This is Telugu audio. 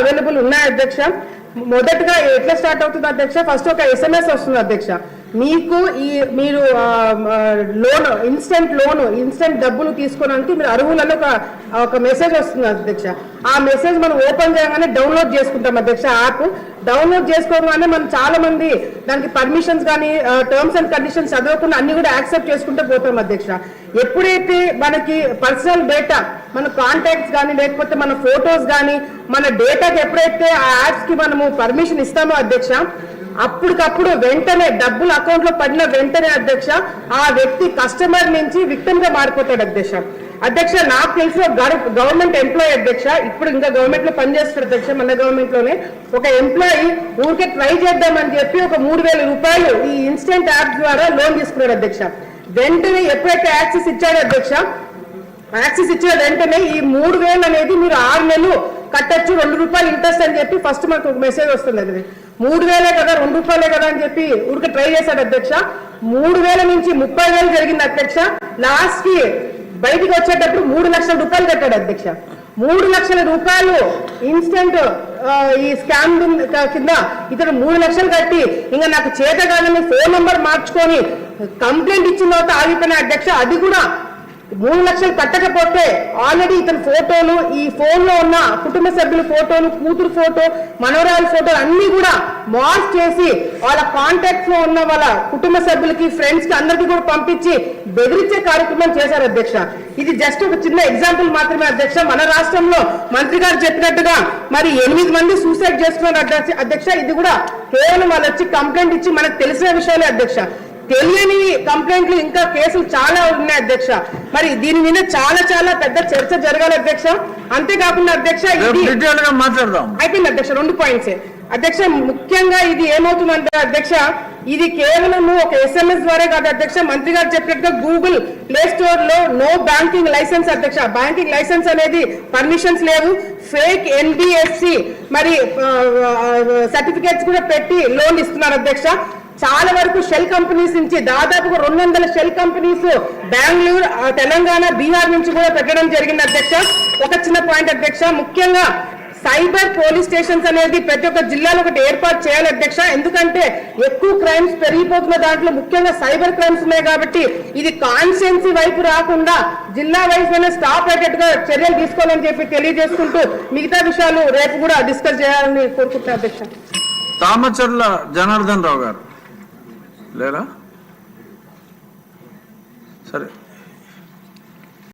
అవైలబుల్ ఉన్నాయి అధ్యక్ష. మొదటగా ఎట్లా స్టార్ట్ అవుతుంది అధ్యక్ష? ఫస్ట్ ఒక ఎస్ఎంఎస్ వస్తుంది అధ్యక్ష. మీకు ఈ మీరు లోన్ ఇన్స్టెంట్ లోన్ ఇన్స్టెంట్ డబ్బులు తీసుకోవడానికి మీరు అర్హులని ఒక ఒక మెసేజ్ వస్తుంది అధ్యక్ష. ఆ మెసేజ్ మనం ఓపెన్ చేయగానే డౌన్లోడ్ చేసుకుంటాం అధ్యక్ష యాప్ డౌన్లోడ్ చేసుకోగానే మనం చాలా మంది దానికి పర్మిషన్స్ కానీ టర్మ్స్ అండ్ కండిషన్స్ చదవకుండా అన్ని కూడా యాక్సెప్ట్ చేసుకుంటూ పోతాం అధ్యక్ష. ఎప్పుడైతే మనకి పర్సనల్ డేటా మన కాంటాక్ట్స్ కానీ లేకపోతే మన ఫొటోస్ కానీ మన డేటాకి ఎప్పుడైతే ఆ యాప్స్కి మనము పర్మిషన్ ఇస్తామో అధ్యక్ష అప్పటికప్పుడు వెంటనే డబ్బులు అకౌంట్లో పడిన వెంటనే అధ్యక్ష ఆ వ్యక్తి కస్టమర్ నుంచి విక్టమ్గా మారిపోతాడు అధ్యక్ష. అధ్యక్ష నాకు తెలిసిన గవర్నమెంట్ ఎంప్లాయీ అధ్యక్ష ఇప్పుడు ఇంకా గవర్నమెంట్లో పనిచేస్తాడు అధ్యక్ష మన గవర్నమెంట్లోనే ఒక ఎంప్లాయీ ఊరికే ట్రై చేద్దామని చెప్పి ఒక మూడు వేల రూపాయలు ఈ ఇన్స్టెంట్ యాప్ ద్వారా లోన్ తీసుకున్నాడు అధ్యక్ష. వెంటనే ఎప్పుడైతే యాక్సెస్ ఇచ్చాడో అధ్యక్ష యాక్సెస్ ఇచ్చిన వెంటనే ఈ మూడు వేలు అనేది మీరు ఆరు నెలలు కట్టచ్చు రెండు రూపాయలు ఇంట్రెస్ట్ అని చెప్పి ఫస్ట్ మనకు ఒక మెసేజ్ వస్తుంది అది మూడు వేలే కదా రెండు రూపాయలే కదా అని చెప్పి ఊరికి ట్రై చేశాడు అధ్యక్ష. మూడు వేల నుంచి ముప్పై వేలు జరిగింది అధ్యక్ష. లాస్ట్కి బయటికి వచ్చేటప్పుడు మూడు లక్షల రూపాయలు కట్టాడు అధ్యక్ష. మూడు లక్షల రూపాయలు ఇన్స్టెంట్ ఈ స్కామ్ కింద ఇతడు మూడు లక్షలు కట్టి ఇంకా నాకు చేత కాదని ఫోన్ నంబర్ మార్చుకొని కంప్లైంట్ ఇచ్చిన తర్వాత ఆగిపోయిన అధ్యక్ష. అది కూడా మూడు లక్షలు కట్టకపోతే ఆల్రెడీ ఇతని ఫోటోలు ఈ ఫోన్లో ఉన్న కుటుంబ సభ్యుల ఫోటోలు కూతురు ఫోటో మనవరాల ఫోటోలు అన్ని కూడా మార్చ్ చేసి వాళ్ళ కాంటాక్ట్స్లో ఉన్న వాళ్ళ కుటుంబ సభ్యులకి ఫ్రెండ్స్కి అందరికీ కూడా పంపించి బెదిరించే కార్యక్రమం చేశారు అధ్యక్ష. ఇది జస్ట్ ఒక చిన్న ఎగ్జాంపుల్ మాత్రమే అధ్యక్ష. మన రాష్ట్రంలో మంత్రి గారు చెప్పినట్టుగా మరి ఎనిమిది మంది సూసైడ్ చేస్తున్నారు అధ్యక్ష. ఇది కూడా కేవలం వాళ్ళు వచ్చి కంప్లైంట్ ఇచ్చి మనకు తెలిసిన విషయాలే అధ్యక్ష. తెలియని కంప్లైంట్లు ఇంకా కేసులు చాలా ఉన్నాయి అధ్యక్ష. మరి దీని మీద చాలా చాలా పెద్ద చర్చ జరగాలి అధ్యక్ష. అంతేకాకుండా అధ్యక్ష మాట్లాడదాం. అయిపోయింది అధ్యక్ష రెండు పాయింట్స్. అధ్యక్ష ముఖ్యంగా ఇది ఏమవుతుందంటే అధ్యక్ష ఇది కేవలం ఒక ఎస్ఎంఎస్ ద్వారా కాదు అధ్యక్ష. మంత్రి గారు చెప్పినట్టుగా గూగుల్ ప్లే స్టోర్లో నో బ్యాంకింగ్ లైసెన్స్ అధ్యక్ష. బ్యాంకింగ్ లైసెన్స్ అనేది పర్మిషన్స్ లేవు. ఫేక్ ఎన్బిఎఫ్సి మరి సర్టిఫికేట్స్ కూడా పెట్టి లోన్ ఇస్తున్నారు అధ్యక్ష. చాలా వరకు షెల్ కంపెనీస్ నుంచి దాదాపుగా రెండు వందల షెల్ కంపెనీస్ బెంగళూరు తెలంగాణ బీహార్ నుంచి కూడా పెట్టడం జరిగింది అధ్యక్ష. ఒక చిన్న పాయింట్ అధ్యక్ష ముఖ్యంగా సైబర్ పోలీస్ స్టేషన్స్ అనేది ప్రతి ఒక్క జిల్లాలో ఒకటి ఏర్పాటు చేయాలి అధ్యక్ష. ఎందుకంటే ఎక్కువ క్రైమ్స్ పెరిగిపోతున్న దాంట్లో ముఖ్యంగా సైబర్ క్రైమ్స్ ఉన్నాయి కాబట్టి ఇది కాన్షియన్సీ వైపు రాకుండా జిల్లా వైపు స్టాప్ అయ్యేట్టుగా చర్యలు తీసుకోవాలని చెప్పి తెలియజేసుకుంటూ మిగతా విషయాలు రేపు కూడా డిస్కస్ చేయాలని కోరుకుంటున్నాను అధ్యక్ష. తామచర్ల జనార్దన్ రావు గారు. లేరా సరే.